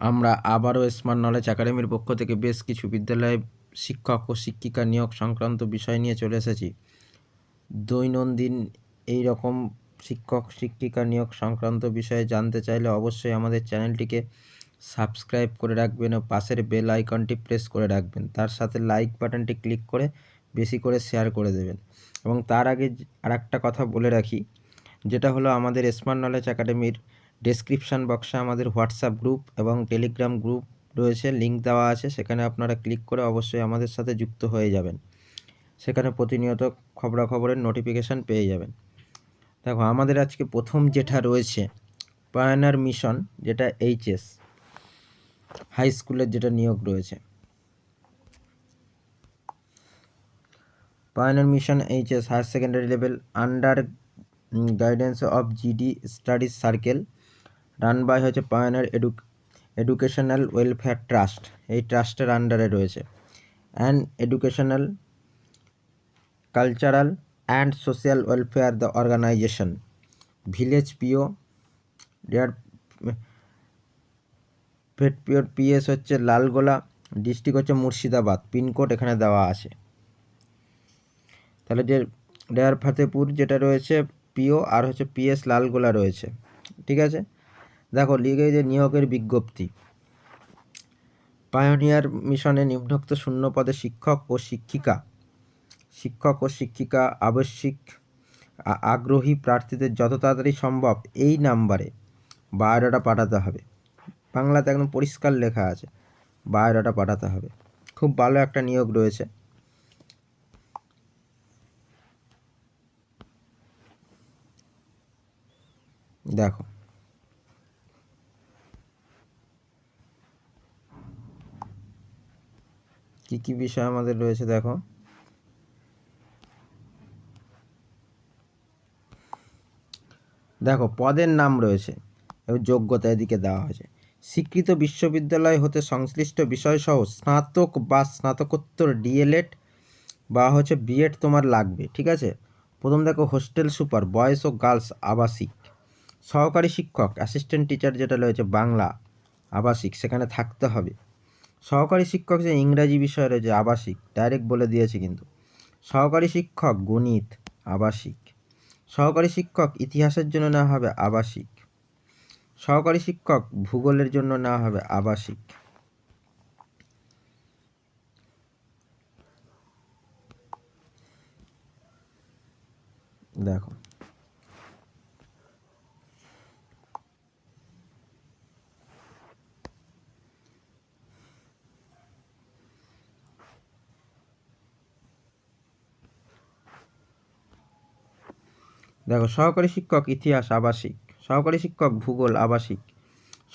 আমরা আবারও smart knowledge একাডেমির পক্ষ থেকে বেশ কিছু বিদ্যালয়ে শিক্ষক ও শিক্ষিকা নিয়োগ সংক্রান্ত বিষয় নিয়ে চলে এসেছি। দৈনন্দিন এই রকম শিক্ষক, শিক্ষিকা নিয়োগ সংক্রান্ত বিষয়ে জানতে চাইলে অবশ্যই আমাদের চ্যানেলটিকে সাবস্ক্রাইব করে রাখবেন ও পাশের বেল আইকনটি প্রেস করে রাখবেন। তার সাথে লাইক বাটনটি ক্লিক করে বেশি করে শেয়ার করে দেবেন। এবং তার আগে আরেকটা কথা বলে রাখি, যেটা হলো আমাদের স্মার্ট নলেজ একাডেমির ডেসক্রিপশান বক্সে আমাদের হোয়াটসঅ্যাপ গ্রুপ এবং টেলিগ্রাম গ্রুপ রয়েছে লিঙ্ক দেওয়া আছে, সেখানে আপনারা ক্লিক করে অবশ্যই আমাদের সাথে যুক্ত হয়ে যাবেন। সেখানে প্রতিনিয়ত খবরাখবরের নোটিফিকেশান পেয়ে যাবেন। দেখো, আমাদের আজকে প্রথম যেটা রয়েছে পায়নার মিশন যেটা এইচএস হাই স্কুলের যেটা নিয়োগ রয়েছে। Pioneer Mission HS higher secondary level under guidance of GD studies circle run by হচ্ছে Pioneer edu educational welfare trust এই ট্রাস্টের আন্ডারে রয়েছে। And educational cultural and social welfare the organisation village PO dare ফেট পিওর পিএস হচ্ছে Lalgola district হচ্ছে Murshidabad pin code এখানে দেওয়া আছে। তাহলে যে ডেয়ার ফাতেপুর যেটা রয়েছে পিও আর হচ্ছে পিএস লালগোলা রয়েছে, ঠিক আছে? দেখো লিগে যে নিয়োগের বিজ্ঞপ্তি। পায়োনিয়ার মিশনে নিম্নোক্ত শূন্য পদে শিক্ষক ও শিক্ষিকা। শিক্ষক ও শিক্ষিকা আবশ্যিক আগ্রহী প্রার্থীদের যত তাড়াতাড়ি সম্ভব এই নাম্বারে বায়োডাটা পাঠাতে হবে। বাংলাতে একদম পরিষ্কার লেখা আছে, বায়োডাটা পাঠাতে হবে। খুব ভালো একটা নিয়োগ রয়েছে। দেখো কি কি বিষয় আমাদের রয়েছে দেখো? দেখো, পদের নাম রয়েছে, এবং যোগ্যতা এদিকে দেওয়া হয়েছে। স্বীকৃত বিশ্ববিদ্যালয় হতে সংশ্লিষ্ট বিষয়সহ স্নাতক বা স্নাতকোত্তর ডিএলএড বা হচ্ছে বিএড তোমার লাগবে, ঠিক আছে? প্রথম দেখো, হোস্টেল সুপার, বয়েজ ও গার্লস আবাসিক। সহকারী শিক্ষক, অ্যাসিস্ট্যান্ট টিচার যেটা রয়েছে, বাংলা আবাসিক, সেখানে থাকতে হবে। সহকারী শিক্ষক যে ইংরাজি বিষয় রয়েছে আবাসিক ডাইরেক্ট বলে দিয়েছে কিন্তু। সহকারী শিক্ষক গণিত, আবাসিক। সহকারী শিক্ষক ইতিহাসের জন্য নেওয়া হবে আবাসিক। সহকারী শিক্ষক ভূগোলের জন্য নেওয়া হবে আবাসিক। দেখো। দেখো, সহকারী শিক্ষক ইতিহাস আবাসিক, সহকারী শিক্ষক ভূগোল আবাসিক,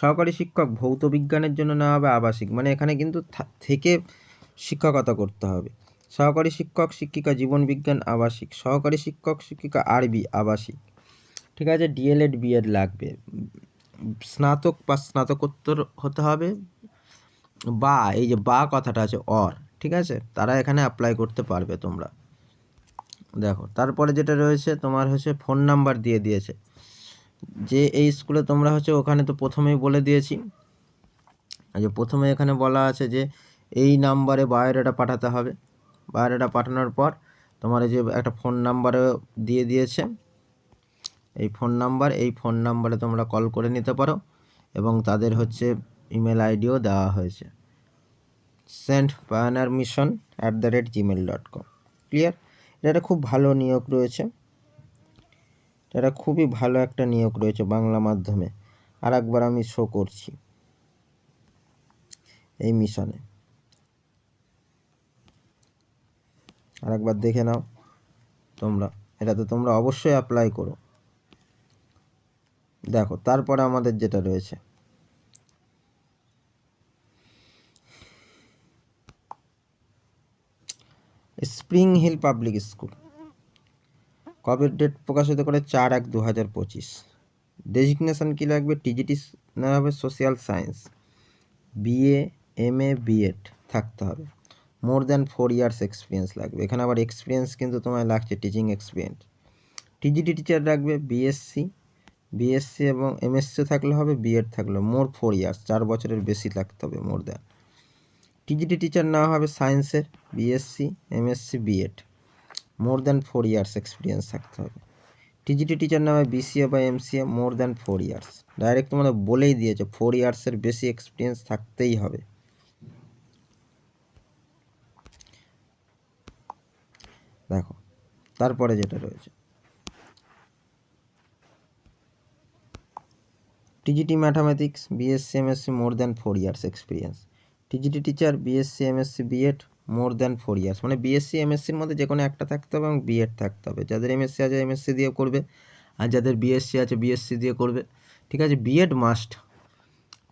সহকারী শিক্ষক ভৌত বিজ্ঞানের জন্য নেওয়া হবে আবাসিক। মানে এখানে কিন্তু থেকে শিক্ষকতা করতে হবে। সহকারী শিক্ষক, শিক্ষিকা জীবন বিজ্ঞান আবাসিক, সহকারী শিক্ষক, শিক্ষিকা আরবি আবাসিক। ঠিক আছে ডিএলএড বিএড লাগবে। স্নাতক বা স্নাতকোত্তর হতে হবে। বা, এই যে বা কথাটা আছে অর ঠিক আছে? তারা এখানে অ্যাপ্লাই করতে পারবে তোমরা। দেখো, তারপরে যেটা রয়েছে তোমার হচ্ছে ফোন নাম্বার দিয়ে দিয়েছে। যে এই স্কুলে তোমরা হচ্ছে ওখানে তো প্রথমেই বলে দিয়েছি। যে প্রথমে এখানে বলা আছে যে এই নাম্বারে বায়োডাটা পাঠাতে হবে। বায়োডাটা পাঠানোর পর তোমার যে একটা ফোন নাম্বারও দিয়ে দিয়েছে। এই ফোন নাম্বার এই ফোন নাম্বারে তোমরা কল করে নিতে পারো এবং তাদের হচ্ছে ইমেল আইডিও দেওয়া হয়েছে। Saint Pioneer Mission at the rate Gmail dot com clear এটা খুব ভালো নিয়োগ রয়েছে। এটা খুবই ভালো একটা নিয়োগ রয়েছে বাংলা মাধ্যমে। আর একবার আমি শো করছি এই মিশনে। আর একবার দেখে নাও তোমরা। এটাতে তোমরা অবশ্যই অ্যাপ্লাই করো। দেখো, তারপরে আমাদের যেটা রয়েছে। Spring hill public school. কবে ডেট প্রকাশিত করে? চার এক দু হাজার পঁচিশ। ডেজিগনেশান কী লাগবে? টিজিটি নেওয়া হবে social science. BA M A BEd থাকতে হবে। More than four years experience লাগবে। এখানে আবার এক্সপিরিয়েন্স কিন্তু তোমায় লাগছে, টিচিং এক্সপিরিয়েন্স। টিজিটি টিচার রাখবে বিএসসি। বিএসসি এবং এমএসসি থাকলে হবে, বিএড থাকলে। মোর ফোর ইয়ার্স, চার বছরের বেশি লাগতে হবে, মোর দ্যান। টিজিটি টিচার নেওয়া হবে সায়েন্সের BSc MSc BEd more than four years experience থাকতে হবে। টিজিটি টিচার নেওয়া বিসিএ বা MCA more than four years direct তোমাদের বলেই দিয়েছে ফোর ইয়ার্সের বেশি এক্সপিরিয়েন্স থাকতেই হবে। দেখো, তারপরে যেটা রয়েছে। TGT mathematics BSc MSc more than four years experience TGT teacher BSc MSc BEd more than four years মানে বিএসসি এমএসসির মধ্যে যে কোনো একটা থাকতে হবে এবং বিএড থাকতে হবে। যাদের এমএসসি আছে এমএসসি দিয়ে করবে। আর যাদের বিএসসি আছে বিএসসি দিয়ে করবে। ঠিক আছে? BEd must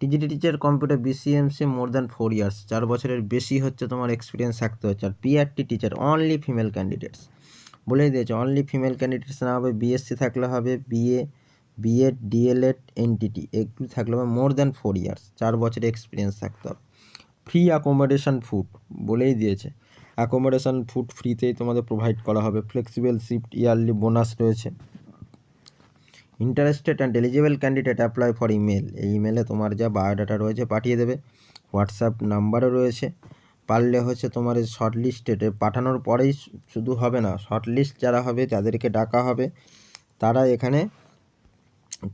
TGT teacher computer BCMC more than four years চার বছরের বেশি হচ্ছে তোমার এক্সপিরিয়েন্স থাকতে হচ্ছে। আর PRT teacher only female candidates বলেই দিয়েছে অনলি ফিমেল ক্যান্ডিডেটস না হবে বিএসসি থাকলে হবে বিএ বিএড ডিএলএড এনটিটি এগুলো থাকলে হবে মোর দ্যান ফোর ইয়ার্স চার বছরের এক্সপিরিয়েন্স থাকতে হবে। ফ্রি অ্যাকোমোডেশন ফুড বলেই দিয়েছে। অ্যাকোমোডেশন ফুড ফ্রিতেই তোমাদের প্রোভাইড করা হবে। ফ্লেক্সিবল শিফট ইয়ারলি বোনাস রয়েছে। Interested and eligible candidate apply for email এই ইমেলে তোমার যা বায়োডাটা রয়েছে পাঠিয়ে দেবে। হোয়াটসঅ্যাপ নাম্বারও রয়েছে। পারলে হচ্ছে তোমার এই শর্ট লিস্টেড পাঠানোর পরেই শুধু হবে না শর্ট লিস্ট যারা হবে, যাদেরকে ডাকা হবে, তারা এখানে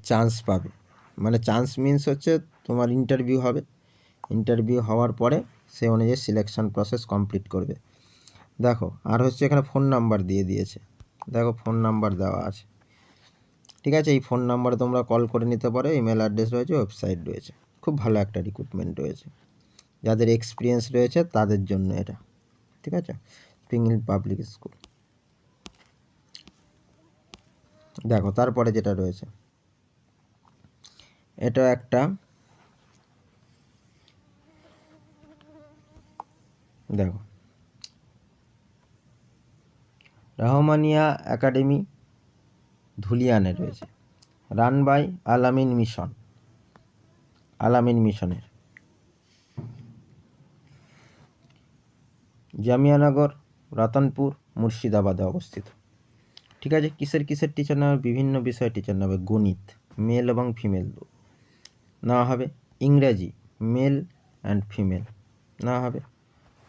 চান্স পাবে। মানে চান্স মিন্স হচ্ছে তোমার ইন্টারভিউ হবে। ইন্টারভিউ হওয়ার পরে সে অনুযায়ী সিলেকশন প্রসেস কমপ্লিট করবে। দেখো, আর হচ্ছে এখানে ফোন নাম্বার দিয়ে দিয়েছে। দেখো ফোন নাম্বার দেওয়া আছে। ঠিক আছে, এই ফোন নাম্বারে তোমরা কল করে নিতে পারো ইমেল অ্যাড্রেস রয়েছে ওয়েবসাইট রয়েছে। খুব ভালো একটা রিক্রুটমেন্ট রয়েছে। যাদের এক্সপিরিয়েন্স রয়েছে, তাদের জন্য এটা। ঠিক আছে? স্প্রিং পাবলিক স্কুল দেখো, তারপরে যেটা রয়েছে, এটা একটা দেখো। রহমানিয়া একাডেমি ধুলিয়ানে রয়েছে। Run by Al Ameen mission. Al Ameen মিশনের। জামিয়ানগর, রতনপুর, মুর্শিদাবাদে অবস্থিত। ঠিক আছে, কিসের কিসের টিচার নেবে বিভিন্ন বিষয়ে টিচার নেবে গণিত মেল এবং ফিমেল নেওয়া হবে ইংরাজি মেল অ্যান্ড ফিমেল নেওয়া হবে।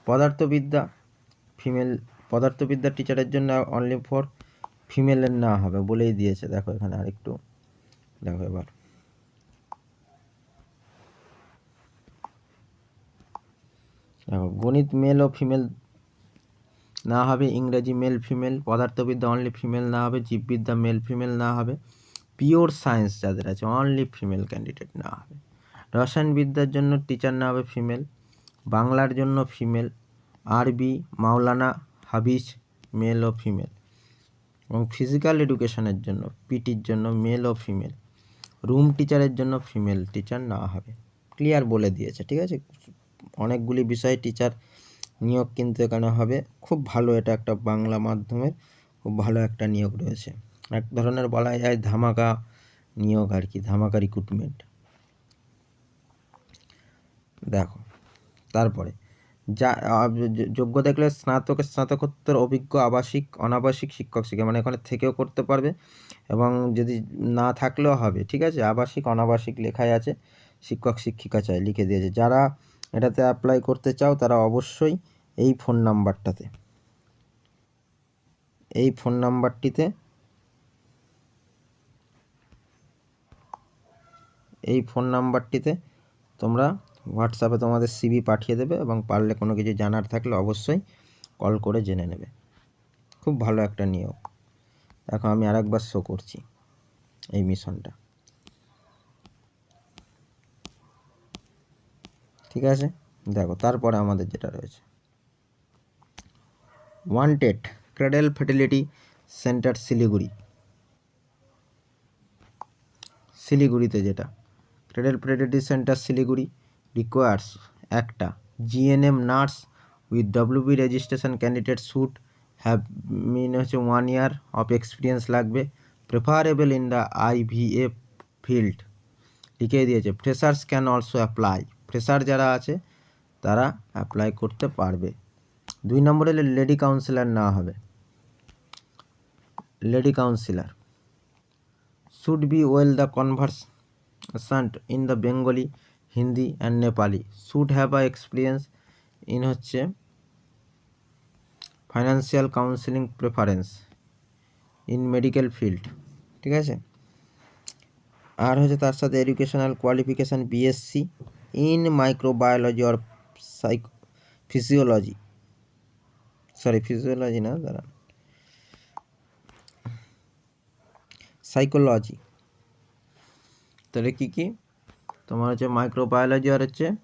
পদার্থবিদ্যা ফিমেল পদার্থবিদ্যার টিচারের জন্য অনলি ফর ফিমেলের না হবে বলেই দিয়েছে। দেখো এখানে আরেকটু। দেখো এবার। দেখো, গণিত মেল ও ফিমেল না হবে, ইংরেজি মেল ফিমেল পদার্থবিদ্যা অনলি ফিমেল না হবে, জীববিদ্যা মেল ফিমেল না হবে। পিওর সায়েন্স যাদের আছে অনলি ফিমেল ক্যান্ডিডেট না হবে। রসায়নবিদ্যার জন্য টিচার না হবে ফিমেল বাংলার জন্য ফিমেল। আরবি, মাওলানা, হাবিজ, মেল ও ফিমেল। এবং ফিজিক্যাল এডুকেশনের জন্য পিটির জন্য মেল ও ফিমেল। রুম টিচারের জন্য ফিমেল টিচার না হবে। ক্লিয়ার বলে দিয়েছে, ঠিক আছে? অনেকগুলি বিষয় টিচার নিয়োগ কিন্তু এখানে হবে। খুব ভালো এটা একটা বাংলা মাধ্যমের, খুব ভালো একটা নিয়োগ রয়েছে। এক ধরনের বলা যায় ধামাকা নিয়োগ আর কি, ধামাকা রিক্রুটমেন্ট দেখো তারপরে। যা যোগ্য দেখলে স্নাতক, স্নাতকোত্তর অভিজ্ঞ আবাসিক, অনাবাসিক শিক্ষক শিক্ষা মানে এখানে থেকেও করতে পারবে এবং যদি না থাকলেও হবে, ঠিক আছে? আবাসিক, অনাবাসিক লেখাই আছে, শিক্ষক, শিক্ষিকা চাই, লিখে দিয়েছে। যারা এটাতে অ্যাপ্লাই করতে চাও, তারা অবশ্যই এই ফোন নাম্বারটাতে এই ফোন নাম্বারটিতে এই ফোন নাম্বারটিতে তোমরা হোয়াটসঅ্যাপে তোমাদের সিবি পাঠিয়ে দেবে এবং পারলে কোনো কিছু জানার থাকলে অবশ্যই কল করে জেনে নেবে। খুব ভালো একটা নিয়োগ। দেখো আমি আরেকবার শো করছি এই মিশনটা ঠিক আছে? দেখো, তারপরে আমাদের যেটা রয়েছে। Wanted cradle fertility centre Siliguri. শিলিগুড়িতে যেটা। Cradle fertility centre Siliguri. Requires একটা GNM nurse with WB registration candidate should have min হচ্ছে ওয়ান ইয়ার অফ এক্সপিরিয়েন্স লাগবে preferable in the IVF field লিখে দিয়েছে freshers can also apply fresher যারা আছে, তারা অ্যাপ্লাই করতে পারবে। দুই নম্বরে লেডি কাউন্সিলার না হবে। Lady counsellor should be well the conversant in the Bengali Hindi and Nepali. Should have a experience in হচ্ছে financial counselling preference in medical field ঠিক আছে? আর হচ্ছে তার সাথে educational qualification BSc in microbiology or psych physiology sorry physiology না, দাঁড়া। Psychology তাহলে কী কী? তোমার হচ্ছে মাইক্রোবায়োলজি আর হচ্ছে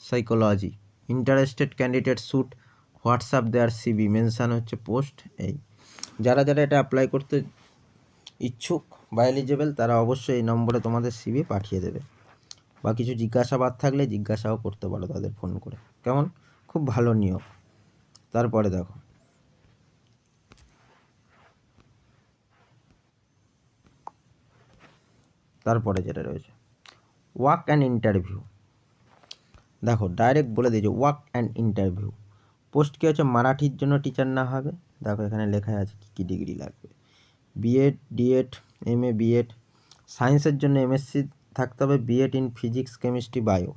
psychology interested candidate should WhatsApp their CV mention হচ্ছে পোস্ট এই। যারা যারা এটা অ্যাপ্লাই করতে ইচ্ছুক, বা এলিজেবল তারা অবশ্যই এই নম্বরে তোমাদের সিবি পাঠিয়ে দেবে। বা কিছু জিজ্ঞাসাবাদ থাকলে জিজ্ঞাসাও করতে পারো তাদের ফোন করে। কেমন? খুব ভালো নিয়োগ। তারপরে দেখো। তারপরে যেটা রয়েছে। Walk and interview. দেখো, ডাইরেক্ট বলে দিয়েছে, ওয়াক অ্যান্ড ইন্টারভিউ। পোস্ট কী হচ্ছে? মারাঠির জন্য টিচার না হবে? দেখো, এখানে লেখা আছে কী কী ডিগ্রি লাগবে। BEd DEd M A BEd সায়েন্সের জন্য এমএসসি থাকতে হবে BEd in physics chemistry bio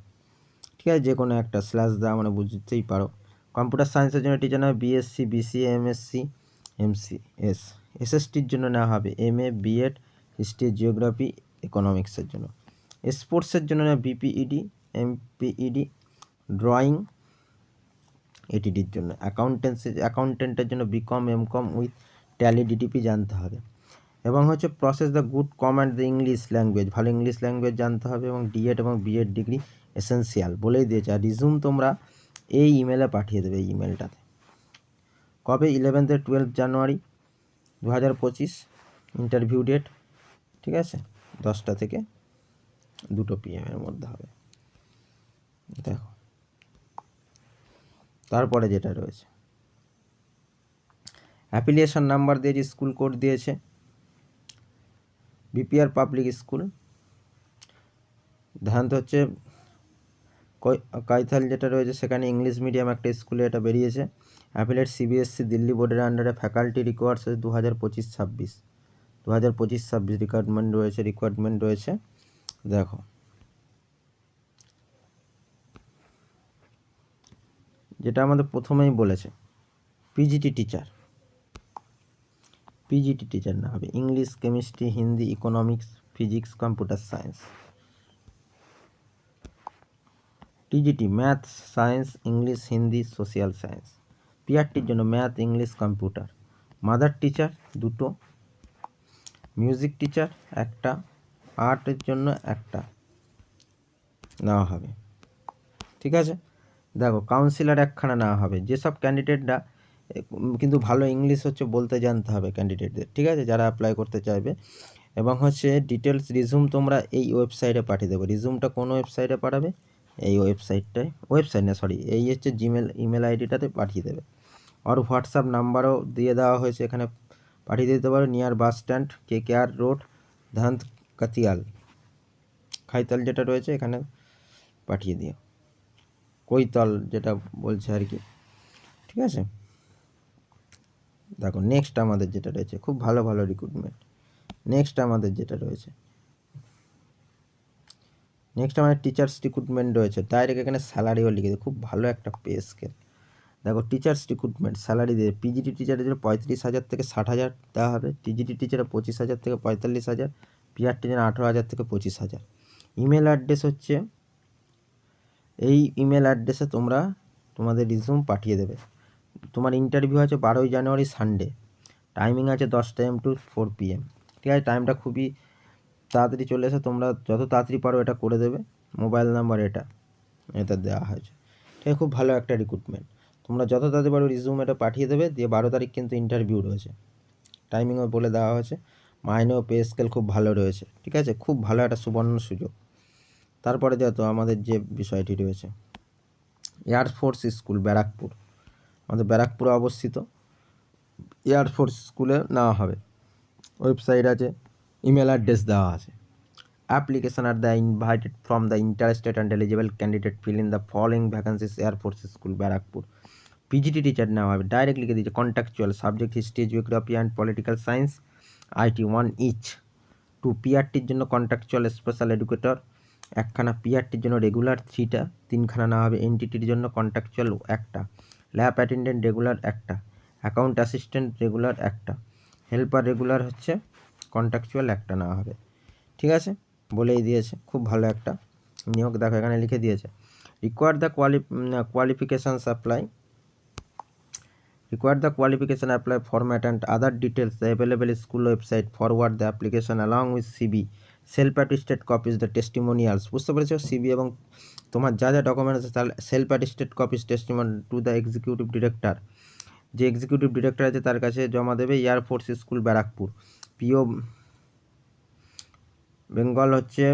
ঠিক আছে যে কোনো একটা স্ল্যাশ দেওয়া মানে বুঝতেই পারো। কম্পিউটার সায়েন্সের জন্য টিচার নেওয়া BSc BCA MSc MC S এসএসটির জন্য নেওয়া হবে M A BEd history geography ইকোনমিক্সের জন্য। স্পোর্টসের জন্য বিপিইডি এমপিইডি ড্রয়িং এটিডির জন্য। অ্যাকাউন্টেন্সি অ্যাকাউন্টেন্টের জন্য BCom MCom with Tally DTP জানতে হবে। এবং হচ্ছে process the good command the English language ভালো ইংলিশ ল্যাঙ্গুয়েজ জানতে হবে এবং ডিএড এবং বিএড ডিগ্রি এসেন্সিয়াল বলেই দিয়েছে। আর রিজুম তোমরা এই ইমেলে পাঠিয়ে দেবে এই ইমেলটাতে কবে? ইলেভেন্থ টুয়েলভ জানুয়ারি দু হাজার পঁচিশ। ইন্টারভিউ ডেট ঠিক আছে? দশটা থেকে দুটো পিএমের মধ্যে হবে। দেখো। তারপরে যেটা রয়েছে। অ্যাপ্লিকেশন নাম্বার দিয়েছে স্কুল কোড দিয়েছে। বিপিআর পাবলিক স্কুল ধ্যান হচ্ছে কাইথাল যেটা রয়েছে, সেখানে ইংলিশ মিডিয়াম একটা স্কুলে এটা বেরিয়েছে। অ্যাপিলেট সিবিএসসি দিল্লি বোর্ডের আন্ডারে ফ্যাকাল্টি রিকোয়ার্স দু হাজার পঁচিশ ছাব্বিশ। দু হাজার পঁচিশ ছাব্বিশ রিকোয়ারমেন্ট রয়েছে রিকোয়ারমেন্ট রয়েছে। দেখো। যেটা আমাদের প্রথমেই বলেছে পিজিটি টিচার পিজিটি টিচার না হবে English chemistry Hindi economics physics computer science TGT math science English Hindi social science পিআরটির জন্য math English computer mother teacher দুটো। মিউজিক টিচার একটা। আর্টের জন্য একটা নেওয়া হবে। ঠিক আছে? দেখো কাউন্সিলার একখানা নেওয়া হবে। যেসব ক্যান্ডিডেটরা কিন্তু ভালো ইংলিশ হচ্ছে বলতে জানতে হবে ক্যান্ডিডেটদের ঠিক আছে? যারা অ্যাপ্লাই করতে চাইবে। এবং হচ্ছে ডিটেলস রিজুম তোমরা এই ওয়েবসাইটে পাঠিয়ে দেবো। রিজুমটা কোন ওয়েবসাইটে পাঠাবে? এই ওয়েবসাইটটায় ওয়েবসাইট না সরি এই হচ্ছে জিমেল ইমেল আইডিটাতে পাঠিয়ে দেবে। আর হোয়াটসঅ্যাপ নাম্বারও দিয়ে দেওয়া হয়েছে। এখানে পাঠিয়ে দিতে পারো। Near bus stand K K R road Dhand Kaithal. Kaithal যেটা রয়েছে এখানে পাঠিয়ে দিও। কৈতল যেটা বলছে আর কি। ঠিক আছে? দেখো নেক্সট আমাদের যেটা রয়েছে, খুব ভালো ভালো রিক্রুটমেন্ট নেক্সট আমাদের যেটা রয়েছে। নেক্সট আমাদের টিচার্স রিক্রুটমেন্ট রয়েছে। ডাইরেক্ট এখানে স্যালারিও লিখে দেয় খুব ভালো একটা পে স্কেল দেখো টিচার্স রিক্রুটমেন্ট স্যালারি দিয়ে পিজিটি টিচারের জন্য পঁয়ত্রিশ হাজার থেকে ষাট হাজার দেওয়া হবে। টিজিটি টিচারে পঁচিশ হাজার থেকে পঁয়তাল্লিশ হাজার। পিআর টিচার আঠেরো হাজার থেকে পঁচিশ হাজার। ইমেল অ্যাড্রেস হচ্ছে, এই ইমেল অ্যাড্রেসে তোমরা তোমাদের রিজুম পাঠিয়ে দেবে। তোমার ইন্টারভিউ আছে বারোই জানুয়ারি সানডে টাইমিং আছে দশটা এম টু ফোর পিএম ঠিক আছে টাইমটা খুবই তাড়াতাড়ি চলে এসে তোমরা যত তাড়াতাড়ি পারো এটা করে দেবে। মোবাইল নাম্বার এটা এটা দেওয়া হয়েছে। ঠিক খুব ভালো একটা রিক্রুটমেন্ট তোমরা যত তাড়াতাড়ি পারো রিজুম এটা পাঠিয়ে দেবে, দিয়ে বারো তারিখ কিন্তু ইন্টারভিউ রয়েছে। টাইমিংও বলে দেওয়া হয়েছে। মাইনেও পে স্কেল খুব ভালো রয়েছে, ঠিক আছে? খুব ভালো একটা সুবর্ণ সুযোগ। তারপরে যেহেতু আমাদের যে বিষয়টি রয়েছে এয়ারফোর্স স্কুল ব্যারাকপুর। আমাদের ব্যারাকপুরে অবস্থিত। এয়ারফোর্স স্কুলে নেওয়া হবে। ওয়েবসাইট আছে ইমেল অ্যাড্রেস দেওয়া আছে। Application are the invited from the interested and eligible candidate fill in the following vacancies air force school Barrackpore. PGT teacher নেওয়া হবে। ডাইরেক্ট লিখে দিয়েছে contractual subject history geography and political science IT one each. Two পিআরটির জন্য contractual special educator একখানা পিআরটির জন্য regular থ্রিটা তিনখানা নেওয়া হবে এনটিটির জন্য কন্ট্রাকচুয়াল একটা। ল্যাব অ্যাটেন্ডেন্ট রেগুলার একটা। অ্যাকাউন্ট অ্যাসিস্ট্যান্ট রেগুলার একটা। হেল্পার রেগুলার হচ্ছে কন্ট্রাকচুয়াল একটা নেওয়া হবে। ঠিক আছে? বলেই দিয়েছে। খুব ভালো একটা। নিয়োগ দেখো, এখানে লিখে দিয়েছে। Require the quali qualifications apply require the qualification apply format and other details the available school website forward the application along with cv self attested copies the testimonials বুঝতে পেরেছ সিবি এবং তোমার যা যা ডকুমেন্ট আছে তার self attested copies testimonials to the executive director যে executive director আছে তার কাছে জমা দেবে air force school Barrackpore PO Bengal হচ্ছে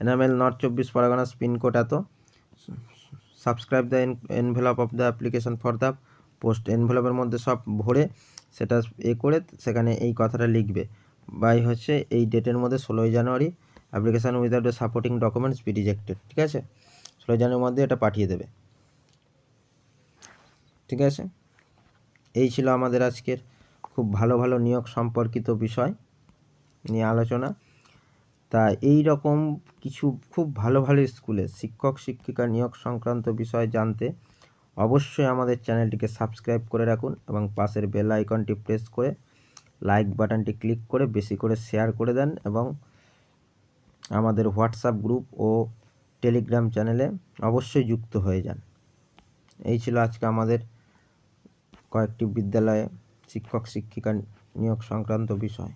এনামেল নর্থ চব্বিশ পরগনাস পিনকোড এত subscribe the envelope of the application for the post এনভেলপের মধ্যে সব ভরে সেটা এ করে সেখানে এই কথাটা লিখবে। বাই হচ্ছে এই ডেটের মধ্যে ষোলোই জানুয়ারি application without supporting documents be rejected ঠিক আছে? ষোলোই জানুয়ারির মধ্যে এটা পাঠিয়ে দেবে। ঠিক আছে? এই ছিল আমাদের আজকের খুব ভালো ভালো নিয়োগ সম্পর্কিত বিষয় নিয়ে আলোচনা। তা এই রকম কিছু খুব ভালো ভালো স্কুলে শিক্ষক, শিক্ষিকা নিয়োগ সংক্রান্ত বিষয় জানতে অবশ্যই আমাদের চ্যানেলটিকে সাবস্ক্রাইব করে রাখুন এবং পাশের বেল আইকনটি প্রেস করে লাইক বাটনটি ক্লিক করে বেশি করে শেয়ার করে দেন এবং আমাদের হোয়াটসঅ্যাপ গ্রুপ ও টেলিগ্রাম চ্যানেলে অবশ্যই যুক্ত হয়ে যান। এই ছিল আজকে আমাদের কয়েকটি বিদ্যালয়ে শিক্ষক, শিক্ষিকা নিয়োগ সংক্রান্ত বিষয়।